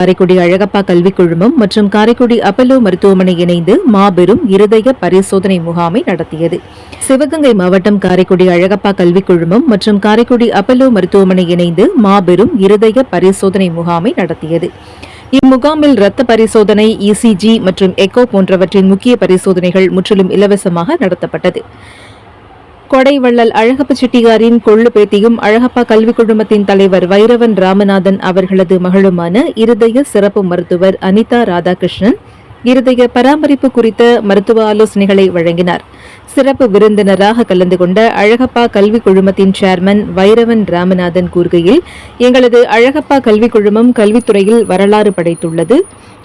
காரைக்குடி அழகப்பா கல்விக் குழுமம் மற்றும் காரைக்குடி அப்பல்லோ மருத்துவமனை இணைந்து மாபெரும் இருதய பரிசோதனை முகாமை நடத்தியது. சிவகங்கை மாவட்டம் காரைக்குடி அழகப்பா கல்விக் குழுமம் மற்றும் காரைக்குடி அப்பல்லோ மருத்துவமனை இணைந்து மாபெரும் இருதய பரிசோதனை முகாமை நடத்தியது. இம்முகாமில் இரத்த பரிசோதனை இசிஜி மற்றும் எக்கோ போன்றவற்றின் முக்கிய பரிசோதனைகள் முற்றிலும் இலவசமாக நடத்தப்பட்டது. கொடைவள்ளல் அழகப்ப செட்டியாரின் கொள்ளு பேத்தியும் அழகப்பா கல்விக் குழுமத்தின் தலைவர் வைரவன் ராமநாதன் அவர்களது மகளுமான இருதய சிறப்பு மருத்துவர் அனிதா ராதாகிருஷ்ணன் இருதய பராமரிப்பு குறித்த மருத்துவ ஆலோசனைகளை வழங்கினார். சிறப்பு விருந்தினராக கலந்து கொண்ட அழகப்பா கல்விக் குழுமத்தின் சேர்மன் வைரவன் ராமநாதன் கூறுகையில் எங்களது அழகப்பா கல்விக் குழுமம் கல்வித்துறையில் வரலாறு படைத்துள்ளது.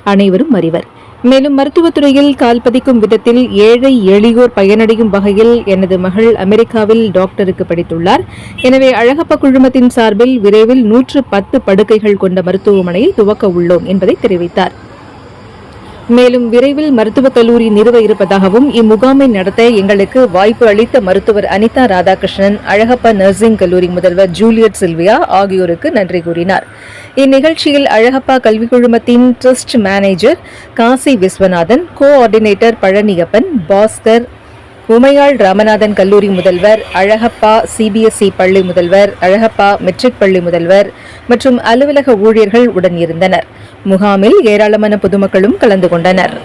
அனைவரும் அறிவர். மேலும் மருத்துவத்துறையில் கால் பதிக்கும் விதத்தில் ஏழை எளியோர் பயனடையும் வகையில் எனது மகள் அமெரிக்காவில் டாக்டருக்கு படித்துள்ளார். எனவே அழகப்பா குழுமத்தின் சார்பில் விரைவில் நூற்று பத்து படுக்கைகள் கொண்ட மருத்துவமனையை துவக்க உள்ளோம் என்பதை தெரிவித்தார். மேலும் விரைவில் மருத்துவக் கல்லூரி நிறுவ இருப்பதாகவும் இம்முகாமை நடத்த எங்களுக்கு வாய்ப்பு அளித்த மருத்துவர் அனிதா ராதாகிருஷ்ணன் அழகப்பா நர்சிங் கல்லூரி முதல்வர் ஜூலியட் சில்வியா ஆகியோருக்கு நன்றி கூறினார். இந்நிகழ்ச்சியில் அழகப்பா கல்விக் குழுமத்தின் trust manager Kasi Viswanathan coordinator Palaniappan Bhaskar Umayal Ramanathan கல்லூரி முதல்வர் அழகப்பா சிபிஎஸ்இ பள்ளி முதல்வர் அழகப்பா மெட்ரிக் பள்ளி முதல்வர் மற்றும் அலுவலக ஊழியர்கள் உடன் இருந்தனர். முகாமில் ஏராளமான பொதுமக்களும் கலந்து கொண்டனர்.